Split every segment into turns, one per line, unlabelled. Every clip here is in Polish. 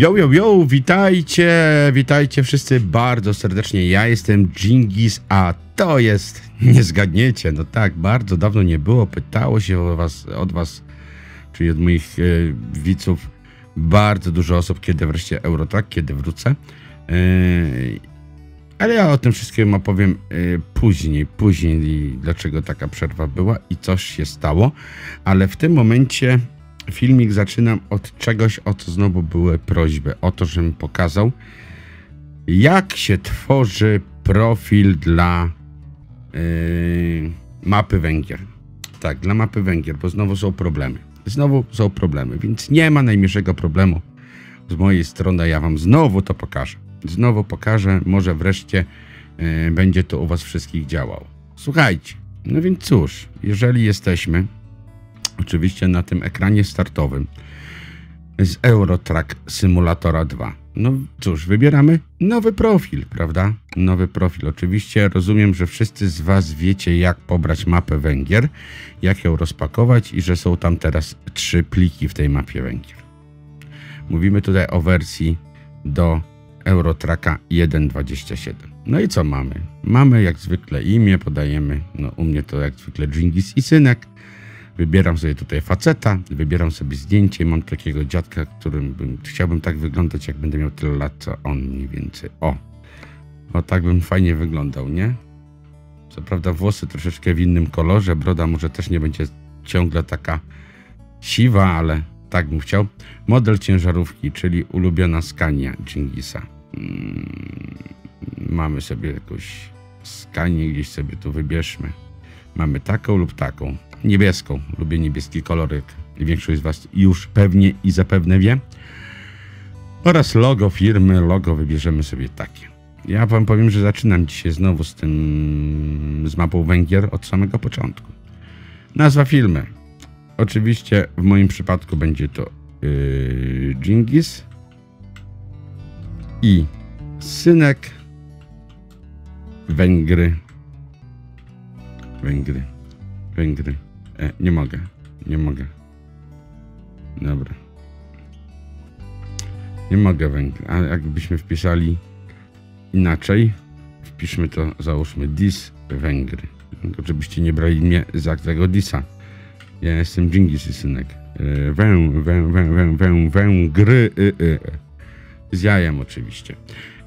Yo, yo, yo, witajcie, witajcie wszyscy bardzo serdecznie. Ja jestem Jingis, a to jest, nie zgadniecie, no tak, bardzo dawno nie było. Pytało się o was, od was, czyli od moich e, widzów, bardzo dużo osób, kiedy wreszcie Eurotrack, kiedy wrócę. E, ale ja o tym wszystkim opowiem e, później, później, dlaczego taka przerwa była i coś się stało. Ale w tym momencie filmik zaczynam od czegoś, o co znowu były prośby. O to, żebym pokazał, jak się tworzy profil dla yy, mapy Węgier. Tak, dla mapy Węgier, bo znowu są problemy. Znowu są problemy, więc nie ma najmniejszego problemu z mojej strony. Ja wam znowu to pokażę. Znowu pokażę, może wreszcie yy, będzie to u was wszystkich działało. Słuchajcie, no więc cóż, jeżeli jesteśmy oczywiście na tym ekranie startowym z Eurotrack Simulatora 2. No cóż, wybieramy nowy profil, prawda? Nowy profil. Oczywiście rozumiem, że wszyscy z Was wiecie, jak pobrać mapę Węgier, jak ją rozpakować i że są tam teraz trzy pliki w tej mapie Węgier. Mówimy tutaj o wersji do Eurotracka 1.27. No i co mamy? Mamy jak zwykle imię, podajemy, no u mnie to jak zwykle Dżingis i synek. Wybieram sobie tutaj faceta, wybieram sobie zdjęcie. Mam takiego dziadka, którym bym, chciałbym tak wyglądać, jak będę miał tyle lat, co on mniej więcej. O, o tak bym fajnie wyglądał, nie? Co prawda włosy troszeczkę w innym kolorze, broda może też nie będzie ciągle taka siwa, ale tak bym chciał. Model ciężarówki, czyli ulubiona Scania Dżingisa. Hmm, mamy sobie jakąś Skanię, gdzieś sobie tu wybierzmy. Mamy taką lub taką niebieską. Lubię niebieski kolor, większość z Was już pewnie i zapewne wie. Oraz logo firmy, logo wybierzemy sobie takie. Ja Wam powiem, że zaczynam dzisiaj znowu z tym, z mapą Węgier od samego początku. Nazwa filmy. Oczywiście w moim przypadku będzie to yy, i synek Węgry. Węgry. Węgry. E, nie mogę. Nie mogę. Dobra. Nie mogę Węgry. A jakbyśmy wpisali inaczej, wpiszmy to, załóżmy dis Węgry. Żebyście nie brali mnie za tego disa. Ja jestem Dżingis synek. E, wę, wę, wę, wę, wę, Węgry. Y, y. Z jajem oczywiście.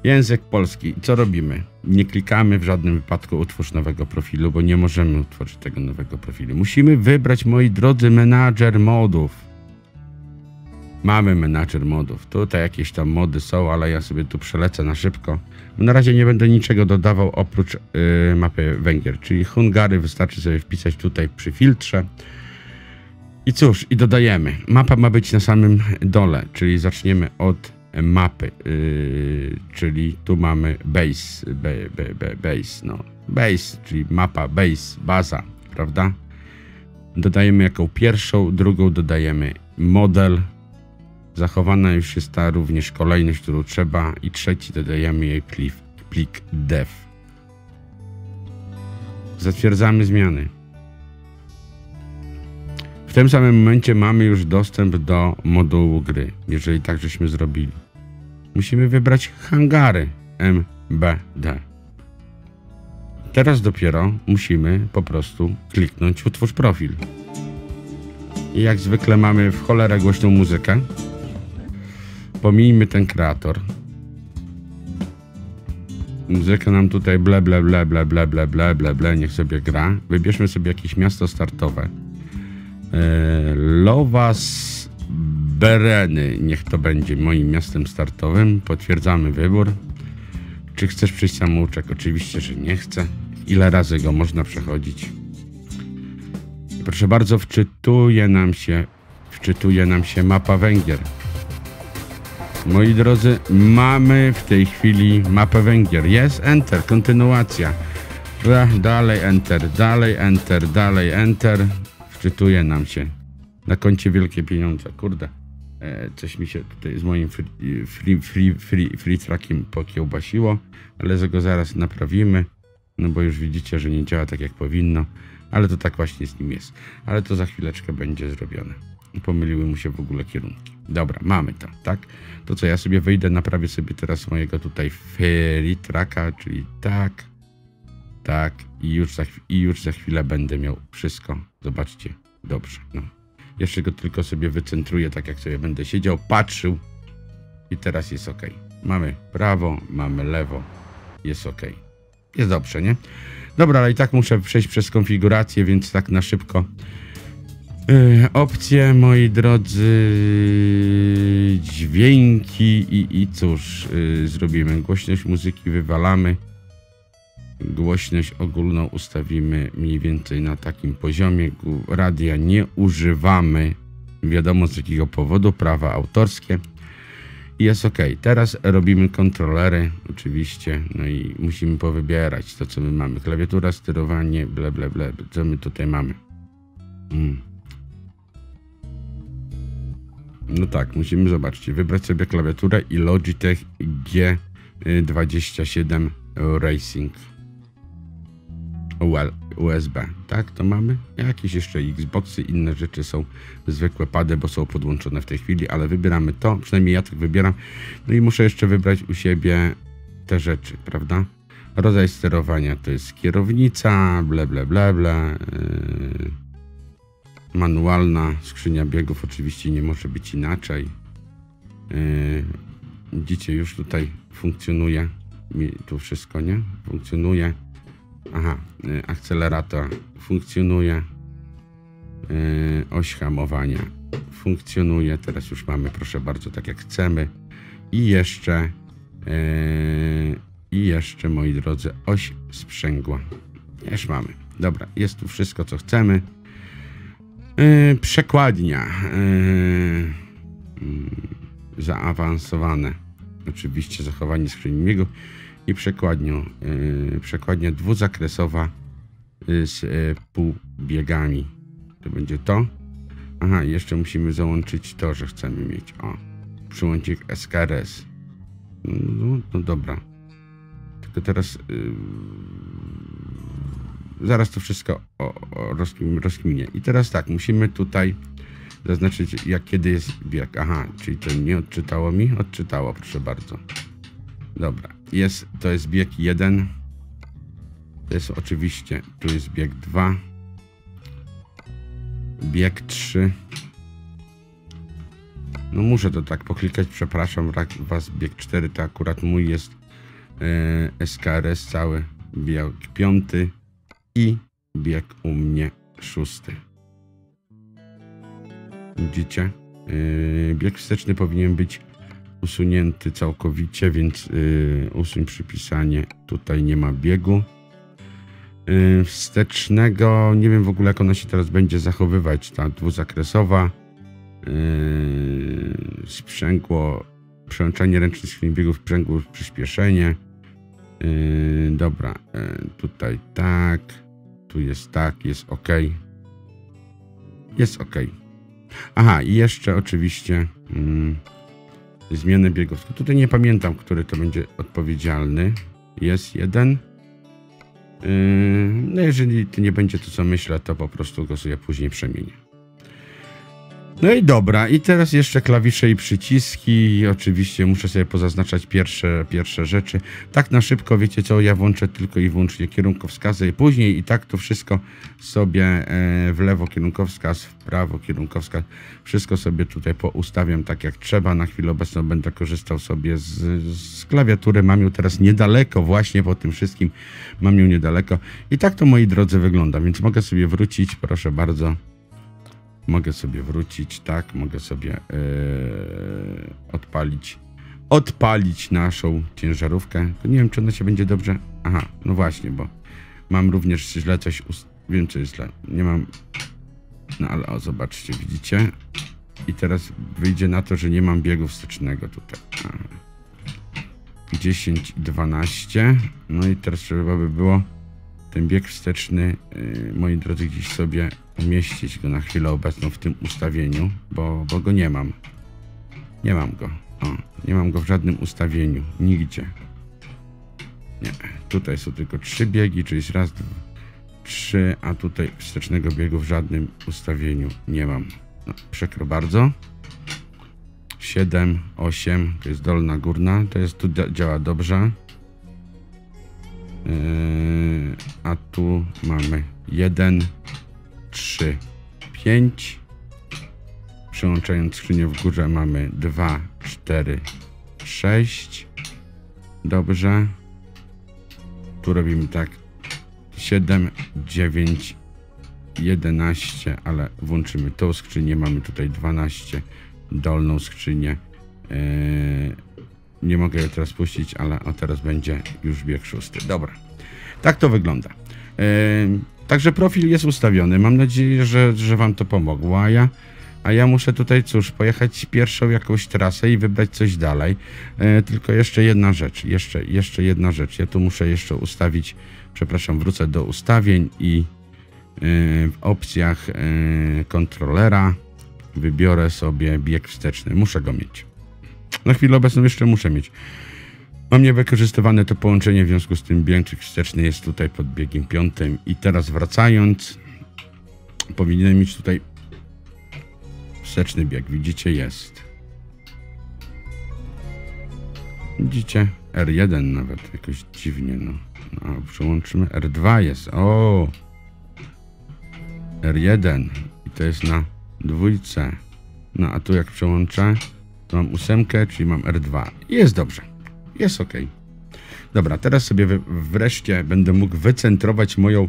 Język polski. Co robimy? Nie klikamy w żadnym wypadku utwórz nowego profilu, bo nie możemy utworzyć tego nowego profilu. Musimy wybrać, moi drodzy, menadżer modów. Mamy menadżer modów. Tutaj jakieś tam mody są, ale ja sobie tu przelecę na szybko. Na razie nie będę niczego dodawał oprócz yy, mapy Węgier, czyli Hungary wystarczy sobie wpisać tutaj przy filtrze. I cóż, i dodajemy. Mapa ma być na samym dole, czyli zaczniemy od mapy, yy, czyli tu mamy base, be, be, be, base, no, base, czyli mapa, base, baza, prawda? Dodajemy jaką pierwszą, drugą dodajemy model, zachowana już jest ta również kolejność, którą trzeba i trzeci dodajemy jej plik, plik dev. Zatwierdzamy zmiany. W tym samym momencie mamy już dostęp do modułu gry, jeżeli tak żeśmy zrobili musimy wybrać hangary MBD. Teraz dopiero musimy po prostu kliknąć utwórz profil. I jak zwykle mamy w cholerę głośną muzykę. Pomijmy ten kreator. Muzyka nam tutaj ble ble ble ble ble ble ble ble ble niech sobie gra. Wybierzmy sobie jakieś miasto startowe. Eee, Lowas Bereny, niech to będzie moim miastem startowym. Potwierdzamy wybór. Czy chcesz przejść samouczek? Oczywiście, że nie chcę. Ile razy go można przechodzić? Proszę bardzo, wczytuje nam się, wczytuje nam się mapa Węgier. Moi drodzy, mamy w tej chwili mapę Węgier. Jest Enter, kontynuacja. Dalej Enter, dalej Enter, dalej Enter. Wczytuje nam się. Na koncie wielkie pieniądze, kurde. E, coś mi się tutaj z moim free, free, free, free, free trackiem pokiełbasiło, ale go zaraz naprawimy, no bo już widzicie, że nie działa tak jak powinno, ale to tak właśnie z nim jest. Ale to za chwileczkę będzie zrobione. Pomyliły mu się w ogóle kierunki. Dobra, mamy to, tak? To co, ja sobie wyjdę, naprawię sobie teraz mojego tutaj ferry tracka, czyli tak, tak i już, za, i już za chwilę będę miał wszystko. Zobaczcie, dobrze, no. Jeszcze go tylko sobie wycentruję, tak jak sobie będę siedział, patrzył i teraz jest ok. Mamy prawo, mamy lewo, jest ok. Jest dobrze, nie? Dobra, ale i tak muszę przejść przez konfigurację, więc tak na szybko. Yy, opcje, moi drodzy, dźwięki i, i cóż, yy, zrobimy. Głośność muzyki wywalamy. Głośność ogólną ustawimy mniej więcej na takim poziomie. Radia nie używamy. Wiadomo z jakiego powodu, prawa autorskie. I jest ok. Teraz robimy kontrolery, oczywiście. No i musimy powybierać to, co my mamy. Klawiatura, sterowanie, ble, ble, ble. Co my tutaj mamy? Mm. No tak, musimy zobaczyć. Wybrać sobie klawiaturę i Logitech G27 Racing. USB, tak? To mamy? Jakieś jeszcze Xboxy, inne rzeczy są zwykłe pady, bo są podłączone w tej chwili, ale wybieramy to, przynajmniej ja tak wybieram. No i muszę jeszcze wybrać u siebie te rzeczy, prawda? Rodzaj sterowania to jest kierownica, ble, ble, ble, ble. Yy, manualna skrzynia biegów oczywiście nie może być inaczej. Yy, widzicie, już tutaj funkcjonuje mi tu wszystko, nie? Funkcjonuje. Aha, yy, akcelerator funkcjonuje. Yy, oś hamowania funkcjonuje. Teraz już mamy, proszę bardzo, tak jak chcemy. I jeszcze, yy, i jeszcze, moi drodzy, oś sprzęgła. Już mamy. Dobra, jest tu wszystko, co chcemy. Przekładnia. Mm, zaawansowane. Oczywiście zachowanie skrzyni biegów i przekładnią. Yy, przekładnia dwuzakresowa yy, z yy, półbiegami. To będzie to. Aha, jeszcze musimy załączyć to, że chcemy mieć. O, przyłącznik SKRS. No, no dobra. Tylko teraz. Yy, zaraz to wszystko o, o, rozkmin, rozkminię. I teraz tak, musimy tutaj zaznaczyć, jak kiedy jest bieg. Aha, czyli to nie odczytało mi? Odczytało, proszę bardzo. Dobra, jest, to jest bieg 1. To jest oczywiście, tu jest bieg 2. Bieg 3. No muszę to tak poklikać, przepraszam was, bieg 4 to akurat mój jest e, SKRS cały, bieg 5 i bieg u mnie 6. Widzicie? Yy, bieg wsteczny powinien być usunięty całkowicie, więc yy, usuń przypisanie. Tutaj nie ma biegu. Yy, wstecznego, nie wiem w ogóle jak ona się teraz będzie zachowywać, ta dwuzakresowa. Yy, sprzęgło, przełączanie ręcznych skrzyni biegów, sprzęgło, przyspieszenie. Yy, dobra, yy, tutaj tak, tu jest tak, jest ok. Jest ok. Aha, i jeszcze oczywiście mm, zmiany biegów. Tutaj nie pamiętam, który to będzie odpowiedzialny. Jest jeden. Yy, no jeżeli nie będzie to, co myślę, to po prostu go sobie później przemienię. No i dobra, i teraz jeszcze klawisze i przyciski. I oczywiście muszę sobie pozaznaczać pierwsze, pierwsze rzeczy. Tak na szybko, wiecie co, ja włączę tylko i wyłącznie kierunkowskazy. Później i tak to wszystko sobie e, w lewo kierunkowskaz, w prawo kierunkowskaz. Wszystko sobie tutaj poustawiam tak jak trzeba. Na chwilę obecną będę korzystał sobie z, z klawiatury. Mam ją teraz niedaleko właśnie po tym wszystkim. Mam ją niedaleko. I tak to, moi drodzy, wygląda. Więc mogę sobie wrócić, proszę bardzo. Mogę sobie wrócić, tak, mogę sobie e, odpalić, odpalić naszą ciężarówkę. To nie wiem, czy ona się będzie dobrze. Aha, no właśnie, bo mam również źle coś. Ust... Wiem, co jest źle. Nie mam. No ale o, zobaczcie, widzicie? I teraz wyjdzie na to, że nie mam biegu wstecznego tutaj. Aha. 10 i 12. No i teraz trzeba by było ten bieg wsteczny, yy, moi drodzy, gdzieś sobie umieścić go na chwilę obecną w tym ustawieniu, bo, bo go nie mam. Nie mam go. O, nie mam go w żadnym ustawieniu. Nigdzie. Nie. Tutaj są tylko trzy biegi, czyli raz, dwa, trzy, a tutaj wstecznego biegu w żadnym ustawieniu nie mam. No, przykro bardzo. 7, 8, to jest dolna, górna, to jest tu dzia- działa dobrze. Yy, a tu mamy 1, 3, 5. Przełączając skrzynię w górze mamy 2, 4, 6. Dobrze. Tu robimy tak 7, 9, 11, ale włączymy tą skrzynię. Mamy tutaj 12, dolną skrzynię. Yy, nie mogę jej teraz puścić, ale o teraz będzie już bieg szósty. Dobra. Tak to wygląda. Także profil jest ustawiony. Mam nadzieję, że, że Wam to pomogło. A ja, a ja muszę tutaj, cóż, pojechać pierwszą jakąś trasę i wybrać coś dalej. Yy, tylko jeszcze jedna rzecz. Jeszcze, jeszcze jedna rzecz. Ja tu muszę jeszcze ustawić, przepraszam, wrócę do ustawień i yy, w opcjach yy, kontrolera wybiorę sobie bieg wsteczny. Muszę go mieć. Na chwilę obecną jeszcze muszę mieć. Mam niewykorzystywane to połączenie, w związku z tym biegczyk wsteczny jest tutaj pod biegiem piątym. I teraz wracając, powinienem mieć tutaj wsteczny bieg. Widzicie, jest. Widzicie? R1 nawet, jakoś dziwnie, no. no przełączymy. R2 jest. O! R1. I to jest na dwójce. No a tu jak przełączę, mam ósemkę, czyli mam R2. I jest dobrze. Jest ok. Dobra, teraz sobie wreszcie będę mógł wycentrować moją,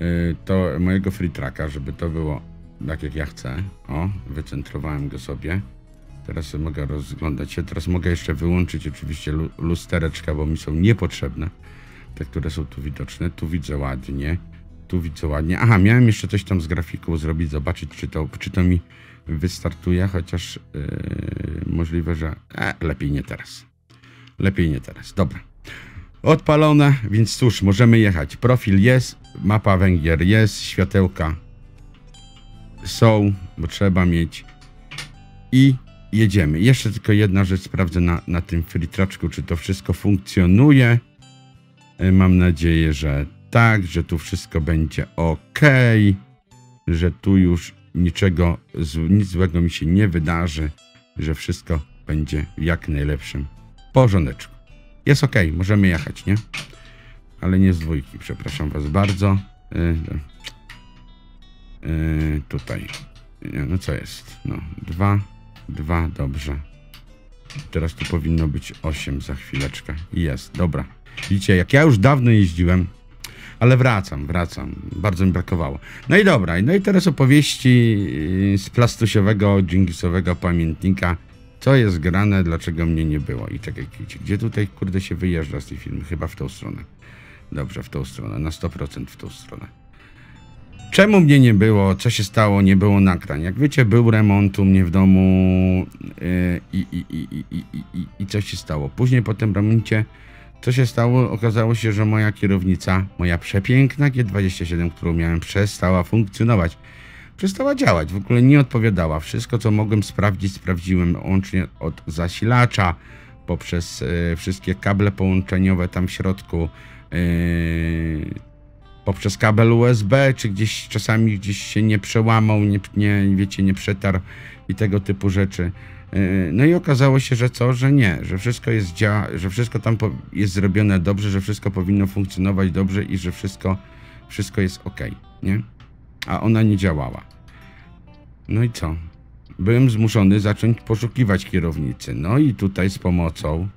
y, to, mojego free tracka, żeby to było tak jak ja chcę. O, wycentrowałem go sobie. Teraz mogę rozglądać się. Teraz mogę jeszcze wyłączyć oczywiście lu- lustereczka, bo mi są niepotrzebne. Te, które są tu widoczne. Tu widzę ładnie. Tu widzę ładnie. Aha, miałem jeszcze coś tam z grafiką zrobić, zobaczyć, czy to, czy to mi wystartuje, chociaż yy, możliwe, że e, lepiej nie teraz. Lepiej nie teraz. Dobra. Odpalone, więc cóż, możemy jechać. Profil jest, mapa Węgier jest, światełka są, bo trzeba mieć. I jedziemy. Jeszcze tylko jedna rzecz sprawdzę na, na tym fritraczku, czy to wszystko funkcjonuje. E, Mam nadzieję, że tak, że tu wszystko będzie ok, że tu już niczego, nic złego mi się nie wydarzy, że wszystko będzie w jak najlepszym porządeczku. Jest ok, możemy jechać, nie? Ale nie z dwójki, przepraszam was bardzo. Yy, yy, tutaj. No co jest? No, dwa, dwa, dobrze. Teraz tu powinno być 8 za chwileczkę. Jest, dobra. Widzicie, jak ja już dawno jeździłem, ale wracam, wracam. Bardzo mi brakowało. No i dobra, no i teraz opowieści yy, z plastusiowego, dżingisowego pamiętnika. Co jest grane, dlaczego mnie nie było? I czekaj, gdzie tutaj, kurde, się wyjeżdża z tej filmu? Chyba w tą stronę. Dobrze, w tą stronę, na 100% w tą stronę. Czemu mnie nie było? Co się stało? Nie było nagrań. Jak wiecie, był remont u mnie w domu yy, i, i, i, i, i, i, i co się stało? Później po tym remoncie, co się stało? Okazało się, że moja kierownica, moja przepiękna G27, którą miałem, przestała funkcjonować. Przestała działać, w ogóle nie odpowiadała. Wszystko, co mogłem sprawdzić, sprawdziłem łącznie od zasilacza, poprzez yy, wszystkie kable połączeniowe tam w środku, yy, poprzez kabel USB, czy gdzieś czasami gdzieś się nie przełamał, nie, nie wiecie, nie przetarł i tego typu rzeczy. Yy, No i okazało się, że co, że nie, że wszystko jest dzia, że wszystko tam jest zrobione dobrze, że wszystko powinno funkcjonować dobrze i że wszystko, wszystko jest ok, nie? A ona nie działała. No i co? Byłem zmuszony zacząć poszukiwać kierownicy. No i tutaj z pomocą,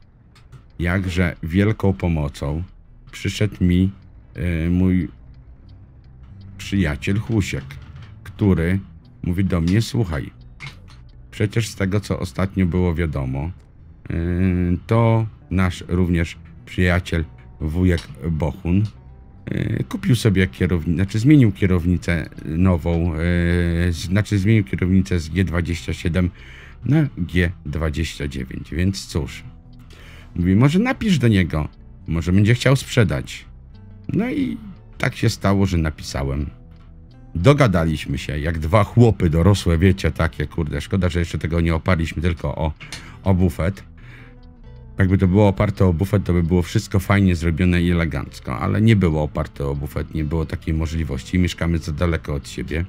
jakże wielką pomocą, przyszedł mi yy, mój przyjaciel Husiek, który mówi do mnie: Słuchaj, przecież z tego co ostatnio było wiadomo, yy, to nasz również przyjaciel wujek Bochun yy, kupił sobie kierownicę, znaczy zmienił kierownicę nową, yy, znaczy zmienił kierownicę z G27 na G29, więc cóż. Mówi, może napisz do niego, może będzie chciał sprzedać. No i tak się stało, że napisałem. Dogadaliśmy się, jak dwa chłopy dorosłe, wiecie, takie, kurde, szkoda, że jeszcze tego nie oparliśmy tylko o, o bufet. Jakby to było oparte o bufet, to by było wszystko fajnie zrobione i elegancko, ale nie było oparte o bufet, nie było takiej możliwości. Mieszkamy za daleko od siebie.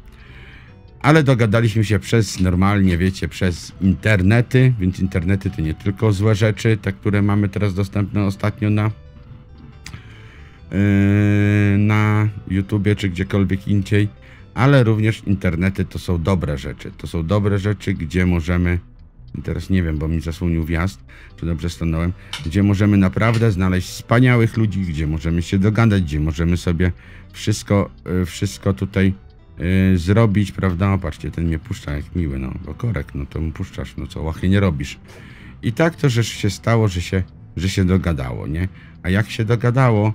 ale dogadaliśmy się przez normalnie, wiecie, przez internety, więc internety to nie tylko złe rzeczy, te, które mamy teraz dostępne ostatnio na na YouTubie czy gdziekolwiek indziej, ale również internety to są dobre rzeczy. To są dobre rzeczy, gdzie możemy teraz nie wiem, bo mi zasłonił wjazd, czy dobrze stanąłem, gdzie możemy naprawdę znaleźć wspaniałych ludzi, gdzie możemy się dogadać, gdzie możemy sobie wszystko, y, wszystko tutaj y, zrobić, prawda? O, patrzcie, ten mnie puszcza jak miły, no, bo korek, no to mu puszczasz, no co, łachy nie robisz. I tak to, że się stało, że się, że się dogadało, nie? A jak się dogadało,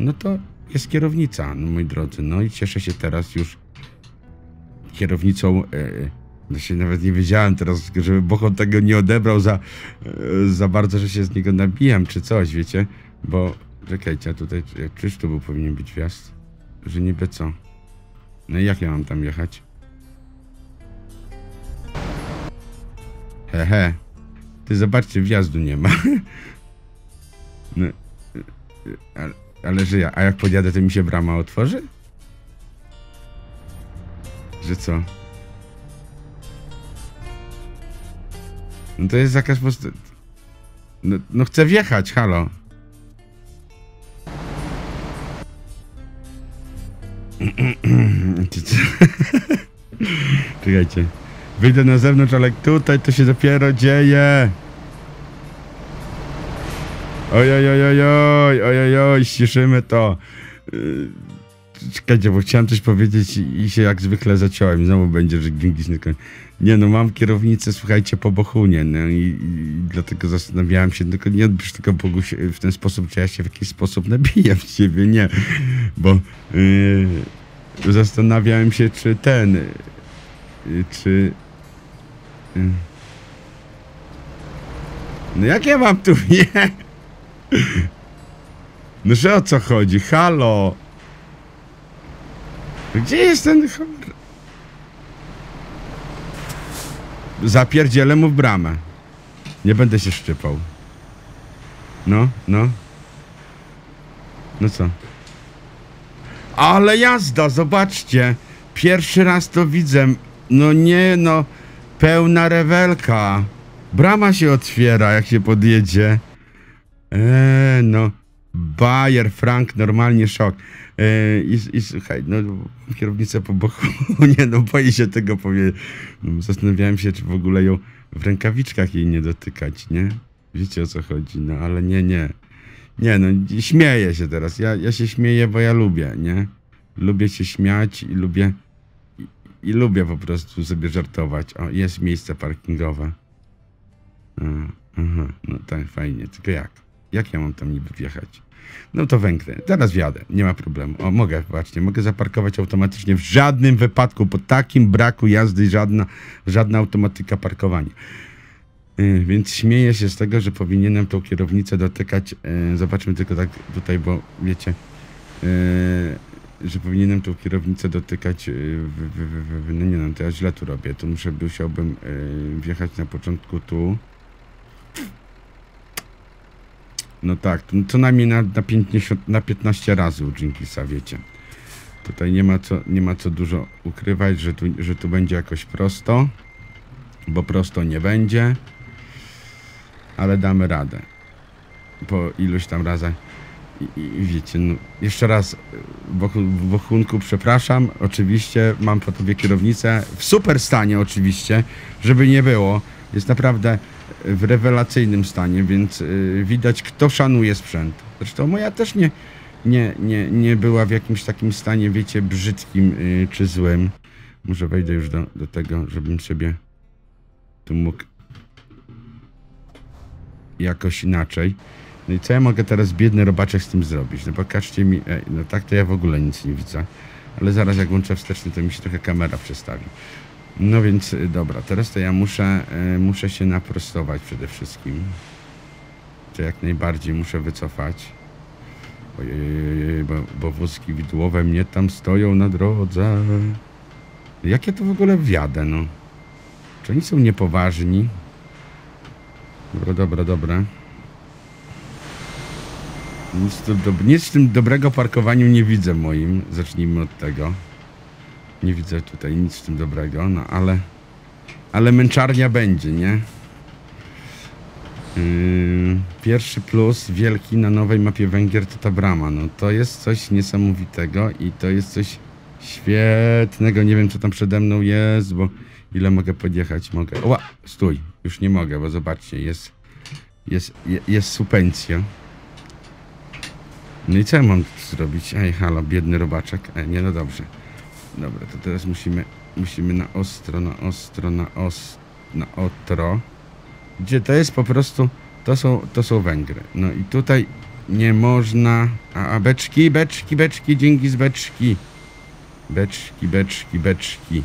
no to jest kierownica, no moi drodzy, no i cieszę się teraz już kierownicą y, no się nawet nie wiedziałem teraz, żeby Bochon tego nie odebrał za, e, za bardzo, że się z niego nabijam, czy coś, wiecie? Bo, czekajcie, a tutaj, czyż tu był powinien być wjazd? Że niby co? No i jak ja mam tam jechać? Hehe. Ty zobaczcie, wjazdu nie ma. No, e, ale, ale że ja, a jak podjadę, to mi się brama otworzy? Że co? No to jest zakaz post... No, no chcę wjechać, halo. Czekajcie. Wyjdę na zewnątrz, ale tutaj to się dopiero dzieje. Oj, oj, oj, oj, oj, oj, oj, oj, ściszymy to. Yy, Czekajcie, bo chciałem coś powiedzieć i, się jak zwykle zaciąłem. Znowu będzie, że Gingis nie. Nie no, mam kierownicę, słuchajcie, po Bochunie, no i, i dlatego zastanawiałem się, tylko nie odbierz tylko Bogu się, w ten sposób, czy ja się w jakiś sposób nabijam z ciebie, nie, bo yy, zastanawiałem się, czy ten, yy, czy... Yy. No jak ja mam tu nie? No że o co chodzi? Halo! Gdzie jest ten? Zapierdzielę mu w bramę. Nie będę się szczypał. No, no. No co? Ale jazda, zobaczcie. Pierwszy raz to widzę. No nie, no. Pełna rewelka. Brama się otwiera, jak się podjedzie. Eee, no. Bayer, Frank, normalnie szok. Eee, i, I słuchaj, no kierownicę po boku, nie no, boję się tego powiedzieć. No, zastanawiałem się, czy w ogóle ją w rękawiczkach jej nie dotykać, nie? Wiecie o co chodzi, no ale nie, nie. Nie no, śmieję się teraz. Ja, ja się śmieję, bo ja lubię, nie? Lubię się śmiać i lubię i, i lubię po prostu sobie żartować. O, jest miejsce parkingowe. A, aha, no tak, fajnie. Tylko jak? Jak ja mam tam niby wjechać? No to węknę. Zaraz wjadę. Nie ma problemu. O, mogę, właśnie. Mogę zaparkować automatycznie w żadnym wypadku. Po takim braku jazdy żadna, żadna automatyka parkowania. Yy, więc śmieję się z tego, że powinienem tą kierownicę dotykać. Yy, zobaczmy tylko tak tutaj, bo wiecie, yy, że powinienem tą kierownicę dotykać. W, w, w, no nie no, to ja źle tu robię. Tu muszę, musiałbym wjechać na początku tu. No tak, co najmniej na, na, 50, na 15 razy u Jinkisa, wiecie. Tutaj nie ma co, nie ma co dużo ukrywać, że tu, że tu będzie jakoś prosto, bo prosto nie będzie, ale damy radę. Po iluś tam razach. I, i wiecie, no, jeszcze raz w Bochunku przepraszam, oczywiście mam po tobie kierownicę, w super stanie oczywiście, żeby nie było. Jest naprawdę w rewelacyjnym stanie, więc y, widać, kto szanuje sprzęt. Zresztą moja też nie, nie, nie, nie była w jakimś takim stanie, wiecie, brzydkim y, czy złym. Może wejdę już do, do tego, żebym sobie tu mógł jakoś inaczej. No i co ja mogę teraz, biedny robaczek, z tym zrobić? No pokażcie mi, ej, no tak to ja w ogóle nic nie widzę. Ale zaraz jak włączę wsteczny, to mi się trochę kamera przestawi. No więc y, dobra, teraz to ja muszę, y, muszę się naprostować przede wszystkim. To jak najbardziej muszę wycofać. Ojej, bo, bo wózki widłowe mnie tam stoją na drodze. Jakie to w ogóle wjadę, no? Czy oni są niepoważni? Dobra, dobra, dobra. Nic, do, nic w tym dobrego parkowaniu nie widzę moim. Zacznijmy od tego. Nie widzę tutaj nic w tym dobrego, no ale... Ale męczarnia będzie, nie? Yy, pierwszy plus wielki na nowej mapie Węgier to ta brama. No to jest coś niesamowitego i to jest coś świetnego. Nie wiem, co tam przede mną jest, bo ile mogę podjechać? Mogę. Ła, stój, już nie mogę, bo zobaczcie, jest, jest, je- jest supencja. No i co ja mam zrobić? Ej, halo, biedny robaczek. Ej, nie, no dobrze. Dobra, to teraz musimy, musimy na ostro, na ostro, na ostro, na otro. Gdzie to jest po prostu, to są, to są Węgry. No i tutaj nie można, a, a beczki, beczki, beczki, dzięki z beczki. Beczki, beczki, beczki.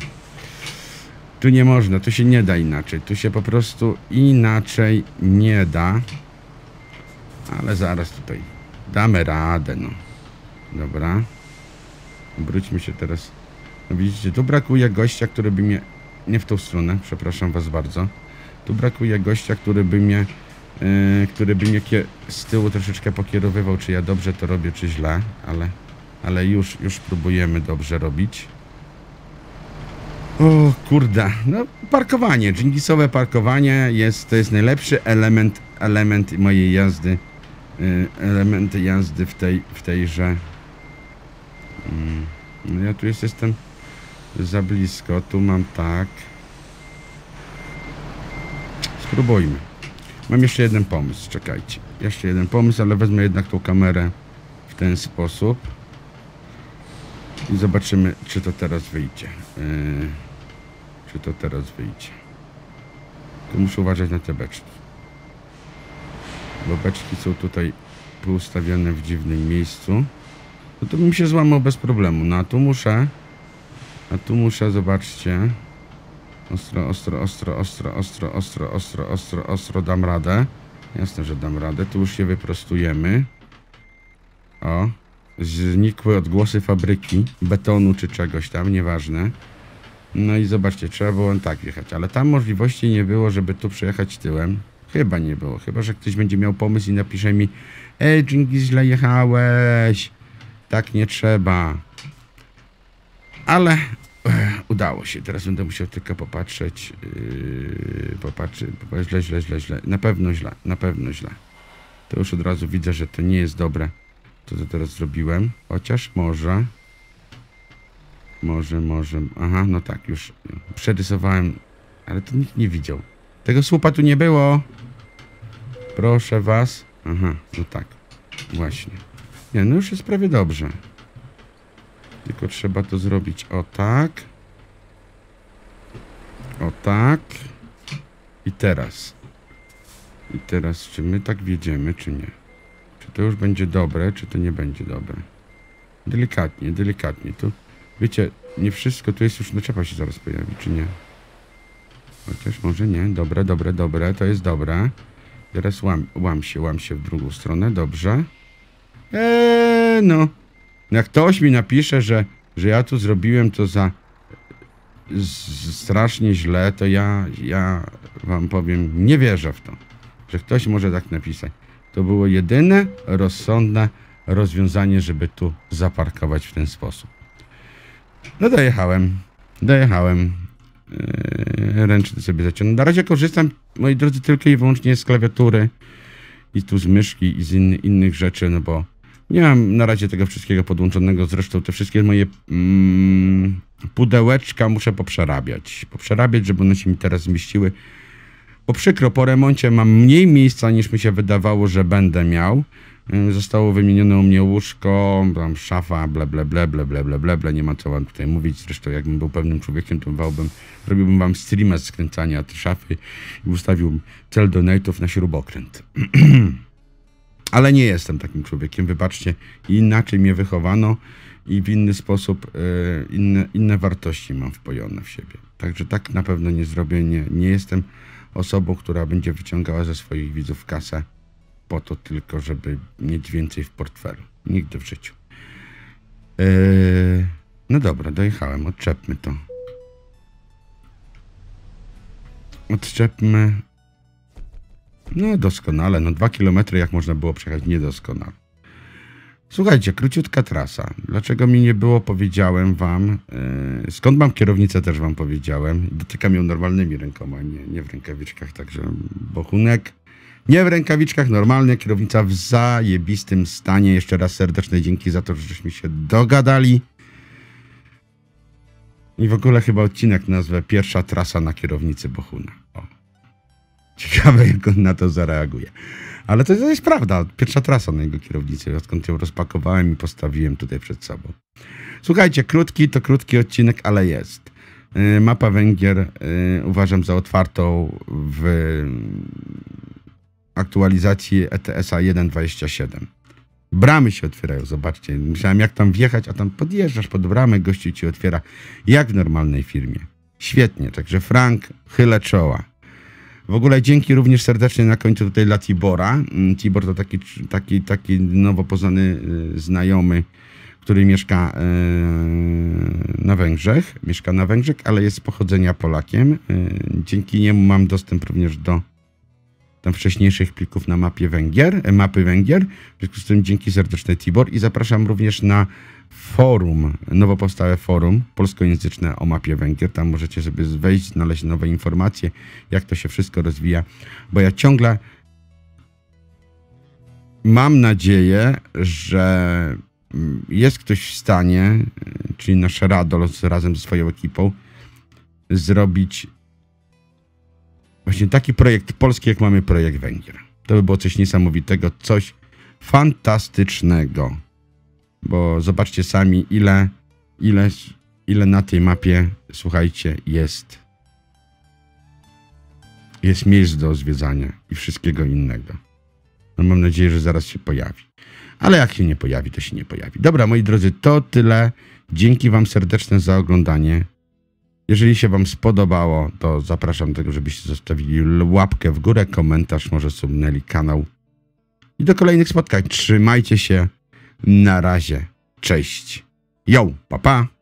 Tu nie można, tu się nie da inaczej. Tu się po prostu inaczej nie da. Ale zaraz tutaj damy radę, no. Dobra. Obróćmy się teraz. Widzicie, tu brakuje gościa, który by mnie... Nie w tą stronę, przepraszam was bardzo. Tu brakuje gościa, który by mnie... Yy, który by mnie z tyłu troszeczkę pokierowywał, czy ja dobrze to robię, czy źle, ale... Ale już, już próbujemy dobrze robić. O kurde, no parkowanie, dżingisowe parkowanie jest, to jest najlepszy element, element mojej jazdy, y, elementy jazdy w tej, w tejże, mm, no ja tu jest, jestem za blisko, tu mam tak, spróbujmy, mam jeszcze jeden pomysł, czekajcie, jeszcze jeden pomysł, ale wezmę jednak tą kamerę w ten sposób i zobaczymy, czy to teraz wyjdzie. Yy, czy to teraz wyjdzie. Tu muszę uważać na te beczki. Bo beczki są tutaj poustawione w dziwnym miejscu. No to bym się złamał bez problemu. No a tu muszę... A tu muszę, zobaczcie... Ostro, ostro, ostro, ostro, ostro, ostro, ostro, ostro, ostro dam radę. Jasne, że dam radę. Tu już się wyprostujemy. O. Znikły odgłosy fabryki, betonu czy czegoś tam, nieważne. No i zobaczcie, trzeba było tak jechać, ale tam możliwości nie było, żeby tu przejechać tyłem. Chyba nie było, chyba że ktoś będzie miał pomysł i napisze mi Ej, Dżingis, źle jechałeś. Tak nie trzeba. Ale e, udało się. Teraz będę musiał tylko popatrzeć. Yy, popatrzeć. popatrzeć. Źle, źle, źle, źle. Na pewno źle, na pewno źle. To już od razu widzę, że to nie jest dobre. To, co teraz zrobiłem. Chociaż może... Może, może. Aha, no tak, już przerysowałem, ale to nikt nie widział. Tego słupa tu nie było. Proszę was. Aha, no tak. Właśnie. Nie, no już jest prawie dobrze. Tylko trzeba to zrobić o tak. O tak. I teraz. I teraz, czy my tak wiedziemy, czy nie? Czy to już będzie dobre, czy to nie będzie dobre? Delikatnie, delikatnie. Tu Wiecie, nie wszystko, tu jest już naczepa się zaraz pojawi, czy nie? Chociaż może nie. Dobre, dobre, dobre, to jest dobre. Teraz łam, łam się, łam się w drugą stronę, dobrze. Eee, no. Jak ktoś mi napisze, że, że ja tu zrobiłem to za strasznie źle, to ja, ja wam powiem, nie wierzę w to, że ktoś może tak napisać. To było jedyne rozsądne rozwiązanie, żeby tu zaparkować w ten sposób. No dojechałem. Dojechałem. Yy, ręczny sobie zaciągnę. Na razie korzystam, moi drodzy, tylko i wyłącznie z klawiatury i tu z myszki i z inny, innych rzeczy, no bo nie mam na razie tego wszystkiego podłączonego. Zresztą te wszystkie moje mm, pudełeczka muszę poprzerabiać. Poprzerabiać, żeby one się mi teraz zmieściły. Bo przykro, po remoncie mam mniej miejsca niż mi się wydawało, że będę miał. Y, Zostało wymienione u mnie łóżko, tam szafa, ble, ble, ble, ble, ble, ble, ble, ble, nie ma co wam tutaj mówić. Zresztą jakbym był pewnym człowiekiem, to bałbym, robiłbym wam streama z skręcania tej szafy i ustawił cel donate'ów na śrubokręt. Ale nie jestem takim człowiekiem, wybaczcie, inaczej mnie wychowano i w inny sposób y, inne, inne wartości mam wpojone w siebie. Także tak na pewno nie zrobię, nie, nie jestem osobą, która będzie wyciągała ze swoich widzów kasę po to tylko, żeby mieć więcej w portfelu. Nigdy w życiu. Yy, no dobra, dojechałem, odczepmy to. Odczepmy. No doskonale, no dwa kilometry jak można było przejechać niedoskonale. Słuchajcie, króciutka trasa. Dlaczego mi nie było, powiedziałem wam. Yy, skąd mam kierownicę, też wam powiedziałem. Dotykam ją normalnymi rękoma, nie, nie w rękawiczkach, także bochunek. Nie w rękawiczkach, normalnie, kierownica w zajebistym stanie. Jeszcze raz serdeczne dzięki za to, że żeśmy się dogadali. I w ogóle chyba odcinek nazwę Pierwsza trasa na kierownicy Bohuna. Ciekawe, jak on na to zareaguje. Ale to jest prawda. Pierwsza trasa na jego kierownicy, odkąd ją rozpakowałem i postawiłem tutaj przed sobą. Słuchajcie, krótki to krótki odcinek, ale jest. Yy, Mapa Węgier yy, uważam za otwartą w aktualizacji ETS-a 1.27. Bramy się otwierają, zobaczcie. Myślałem, jak tam wjechać, a tam podjeżdżasz pod bramę, gościu ci otwiera, jak w normalnej firmie. Świetnie, także Frank, chylę czoła. W ogóle dzięki również serdecznie na końcu tutaj dla Tibora. Mm, Tibor to taki, taki, taki nowo poznany y, znajomy, który mieszka y, na Węgrzech. Mieszka na Węgrzech, ale jest z pochodzenia Polakiem. Y, Dzięki niemu mam dostęp również do tam wcześniejszych plików na mapie Węgier, e, mapy Węgier. W związku z tym dzięki serdeczne Tibor i zapraszam również na forum, nowo powstałe forum polskojęzyczne o mapie Węgier. Tam możecie sobie wejść, znaleźć nowe informacje, jak to się wszystko rozwija, bo ja ciągle mam nadzieję, że mm, jest ktoś w stanie, czyli nasz Radol razem ze swoją ekipą, zrobić właśnie taki projekt polski, jak mamy projekt Węgier. To by było coś niesamowitego, coś fantastycznego. Bo zobaczcie sami, ile, ile, ile na tej mapie, słuchajcie, jest. Jest miejsc do zwiedzania i wszystkiego innego. No mam nadzieję, że zaraz się pojawi. Ale jak się nie pojawi, to się nie pojawi. Dobra, moi drodzy, to tyle. Dzięki Wam serdeczne za oglądanie. Jeżeli się Wam spodobało, to zapraszam do tego, żebyście zostawili łapkę w górę, komentarz, może subnęli kanał. I do kolejnych spotkań. Trzymajcie się. Na razie. Cześć. Yo, pa pa.